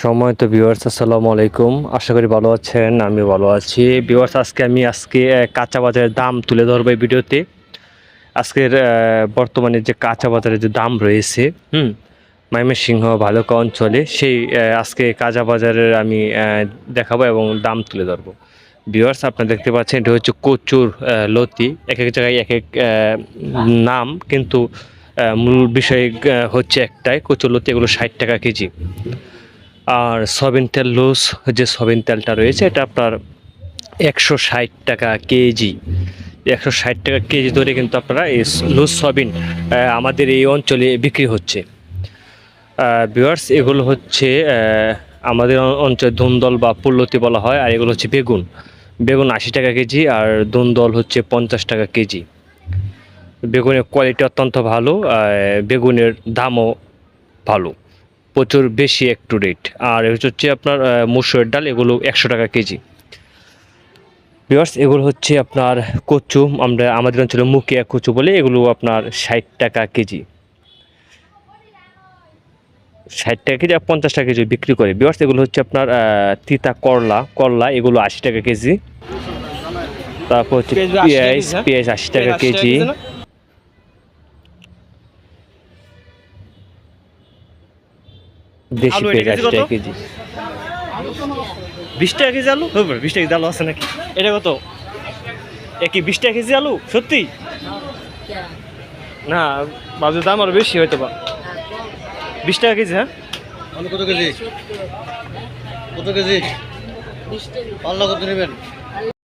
সময় তো ভিউয়ার্স আসসালামু আলাইকুম। আশা করি ভালো আছেন আমি ভালো আছি। ভিউয়ার্স আজকে আমি আজকে কাঁচা বাজারের দাম তুলে ধরবো এই ভিডিওতে। আজকের বর্তমানে যে কাঁচা বাজারের যে দাম রয়েছে, হুম, ময়মনসিংহ, ভালুকা অঞ্চলে, সেই আজকে কাঁচা বাজারের আমি দেখাবো এবং দাম তুলে ধরবো। ভিউয়ার্স আপনারা দেখতে পাচ্ছেন, এটা হচ্ছে কচুর লতি। এক এক জায়গায় এক এক নাম, কিন্তু মূল বিষয় হচ্ছে একটাই, কচুর লতি এগুলো ষাট টাকা কেজি। আর সয়াবিন তেল লুজ যে সয়াবিন তেলটা রয়েছে এটা আপনার একশো ষাট টাকা কেজি। একশো ষাট টাকা কেজি ধরে কিন্তু আপনারা এই লুজ সয়াবিন আহ, আমাদের এই অঞ্চলে বিক্রি হচ্ছে। বিয়ার্স এগুলো হচ্ছে আমাদের অঞ্চলে ধুন্দল বা পুল্লতি বলা হয় আর এগুলো হচ্ছে বেগুন। বেগুন আশি টাকা কেজি আর ধুন্দল হচ্ছে পঞ্চাশ টাকা কেজি। বেগুনের কোয়ালিটি অত্যন্ত ভালো বেগুনের দামও ভালো। প্রচুর বেশি একটু রেট আর হচ্ছে আপনার মুসুরের ডাল এগুলো একশো টাকা কেজি। বিয়ার্স এগুলো হচ্ছে আপনার কচু। আমরা আমাদের অঞ্চলে মুখিয়া কচু বলে এগুলো আপনার ষাট টাকা কেজি। ষাট টাকা কেজি আর পঞ্চাশ টাকা কেজি বিক্রি করে। বিয়ার্স এগুলো হচ্ছে আপনার তিতা করলা। করলা এগুলো আশি টাকা কেজি। তারপর হচ্ছে পেঁয়াজ 80 টাকা পেঁয়াজ কেজি, হ্যাঁ? পেঁয়াজ আশি টাকা কেজি। দেশি পেঁয়াজ আশি কেজি টাকা কেজি। বিশ টাকা কেজি আলু? হবে বিশ টাকা কেজি আলু আছে নাকি? এটা কত? একই বিশ টাকা কেজি আলু? সত্যি? না বাজার দাম আরও বেশি হয়তো বা। বিশ টাকা কেজি হ্যাঁ? কত কেজি? কত কেজি? পাল্লা কত নেবেন?